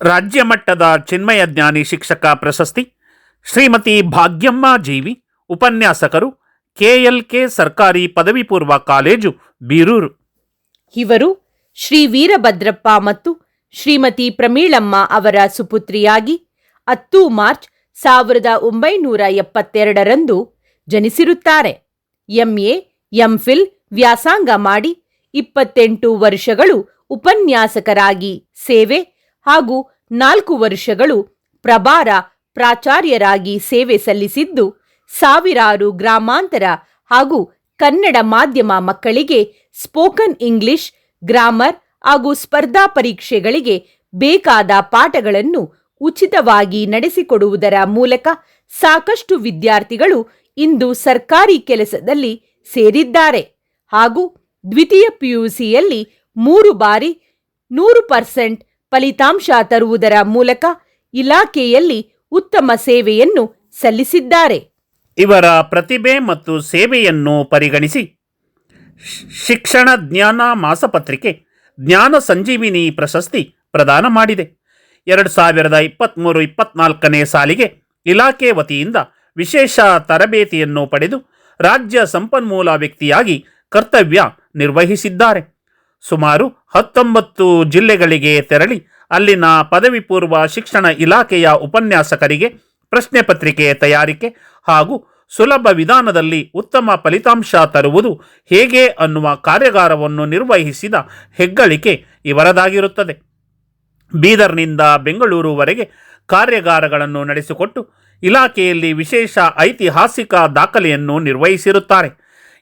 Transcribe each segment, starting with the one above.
ರಾಜ್ಯ ಮಟ್ಟದ ಚಿನ್ಮಯ ಜ್ಞಾನಿ ಶಿಕ್ಷಕ ಪ್ರಶಸ್ತಿ, ಶ್ರೀಮತಿ ಭಾಗ್ಯಮ್ಮ ಜೀವಿ, ಉಪನ್ಯಾಸಕರು, ಕೆಎಲ್ಕೆ ಸರ್ಕಾರಿ ಪದವಿ ಪೂರ್ವ ಕಾಲೇಜು, ಬೀರೂರು. ಇವರು ಶ್ರೀ ವೀರಭದ್ರಪ್ಪ ಮತ್ತು ಶ್ರೀಮತಿ ಪ್ರಮೀಳಮ್ಮ ಅವರ ಸುಪುತ್ರಿಯಾಗಿ ಹತ್ತು ಮಾರ್ಚ್ ಸಾವಿರದ ಒಂಬೈನೂರ ಎಪ್ಪತ್ತೆರಡರಂದು ಜನಿಸಿರುತ್ತಾರೆ. ಎಂಎ, ಎಂಫಿಲ್ ವ್ಯಾಸಂಗ ಮಾಡಿ ಇಪ್ಪತ್ತೆಂಟು ವರ್ಷಗಳು ಉಪನ್ಯಾಸಕರಾಗಿ ಸೇವೆ ಹಾಗೂ ನಾಲ್ಕು ವರ್ಷಗಳು ಪ್ರಭಾರ ಪ್ರಾಚಾರ್ಯರಾಗಿ ಸೇವೆ ಸಲ್ಲಿಸಿದ್ದು ಸಾವಿರಾರು ಗ್ರಾಮಾಂತರ ಹಾಗೂ ಕನ್ನಡ ಮಾಧ್ಯಮ ಮಕ್ಕಳಿಗೆ ಸ್ಪೋಕನ್ ಇಂಗ್ಲಿಷ್, ಗ್ರಾಮರ್ ಹಾಗೂ ಸ್ಪರ್ಧಾ ಪರೀಕ್ಷೆಗಳಿಗೆ ಬೇಕಾದ ಪಾಠಗಳನ್ನು ಉಚಿತವಾಗಿ ನಡೆಸಿಕೊಡುವುದರ ಮೂಲಕ ಸಾಕಷ್ಟು ವಿದ್ಯಾರ್ಥಿಗಳು ಇಂದು ಸರ್ಕಾರಿ ಕೆಲಸದಲ್ಲಿ ಸೇರಿದ್ದಾರೆ. ಹಾಗೂ ದ್ವಿತೀಯ ಪಿಯುಸಿಯಲ್ಲಿ ಮೂರು ಬಾರಿ ನೂರು ಪರ್ಸೆಂಟ್ ಫಲಿತಾಂಶ ತರುವುದರ ಮೂಲಕ ಇಲಾಖೆಯಲ್ಲಿ ಉತ್ತಮ ಸೇವೆಯನ್ನು ಸಲ್ಲಿಸಿದ್ದಾರೆ. ಇವರ ಪ್ರತಿಭೆ ಮತ್ತು ಸೇವೆಯನ್ನು ಪರಿಗಣಿಸಿ ಶಿಕ್ಷಣ ಜ್ಞಾನ ಮಾಸಪತ್ರಿಕೆ ಜ್ಞಾನ ಸಂಜೀವಿನಿ ಪ್ರಶಸ್ತಿ ಪ್ರದಾನ ಮಾಡಿದೆ. ಎರಡು ಸಾವಿರದ ಇಪ್ಪತ್ತ್ಮೂರು ಇಪ್ಪತ್ನಾಲ್ಕನೇ ಸಾಲಿಗೆ ಇಲಾಖೆ ವತಿಯಿಂದ ವಿಶೇಷ ತರಬೇತಿಯನ್ನು ಪಡೆದು ರಾಜ್ಯ ಸಂಪನ್ಮೂಲ ವ್ಯಕ್ತಿಯಾಗಿ ಕರ್ತವ್ಯ ನಿರ್ವಹಿಸಿದ್ದಾರೆ. ಸುಮಾರು ಹತ್ತೊಂಬತ್ತು ಜಿಲ್ಲೆಗಳಿಗೆ ತೆರಳಿ ಅಲ್ಲಿನ ಪದವಿ ಪೂರ್ವ ಶಿಕ್ಷಣ ಇಲಾಖೆಯ ಉಪನ್ಯಾಸಕರಿಗೆ ಪ್ರಶ್ನೆ ಪತ್ರಿಕೆ ತಯಾರಿಕೆ ಹಾಗೂ ಸುಲಭ ವಿಧಾನದಲ್ಲಿ ಉತ್ತಮ ಫಲಿತಾಂಶ ತರುವುದು ಹೇಗೆ ಅನ್ನುವ ಕಾರ್ಯಾಗಾರವನ್ನು ನಿರ್ವಹಿಸಿದ ಹೆಗ್ಗಳಿಕೆ ಇವರದಾಗಿರುತ್ತದೆ. ಬೀದರ್ನಿಂದ ಬೆಂಗಳೂರುವರೆಗೆ ಕಾರ್ಯಾಗಾರಗಳನ್ನು ನಡೆಸಿಕೊಟ್ಟು ಇಲಾಖೆಯಲ್ಲಿ ವಿಶೇಷ ಐತಿಹಾಸಿಕ ದಾಖಲೆಯನ್ನು ನಿರ್ವಹಿಸಿರುತ್ತಾರೆ.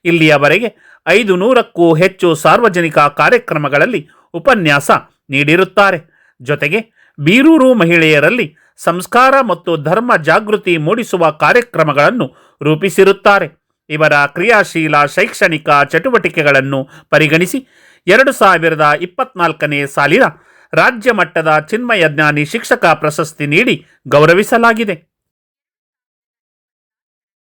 ಇಲ್ಲಿಯವರೆಗೆ ಐದು ನೂರಕ್ಕೂ ಹೆಚ್ಚು ಸಾರ್ವಜನಿಕ ಕಾರ್ಯಕ್ರಮಗಳಲ್ಲಿ ಉಪನ್ಯಾಸ ನೀಡಿರುತ್ತಾರೆ. ಜೊತೆಗೆ ಬೀರೂರು ಮಹಿಳೆಯರಲ್ಲಿ ಸಂಸ್ಕಾರ ಮತ್ತು ಧರ್ಮ ಜಾಗೃತಿ ಮೂಡಿಸುವ ಕಾರ್ಯಕ್ರಮಗಳನ್ನು ರೂಪಿಸಿರುತ್ತಾರೆ. ಇವರ ಕ್ರಿಯಾಶೀಲ ಶೈಕ್ಷಣಿಕ ಚಟುವಟಿಕೆಗಳನ್ನು ಪರಿಗಣಿಸಿ ಎರಡು ಸಾವಿರದ ಇಪ್ಪತ್ನಾಲ್ಕನೇ ಸಾಲಿನ ರಾಜ್ಯ ಮಟ್ಟದ ಚಿನ್ಮಯ ಜ್ಞಾನಿ ಶಿಕ್ಷಕ ಪ್ರಶಸ್ತಿ ನೀಡಿ ಗೌರವಿಸಲಾಗಿದೆ.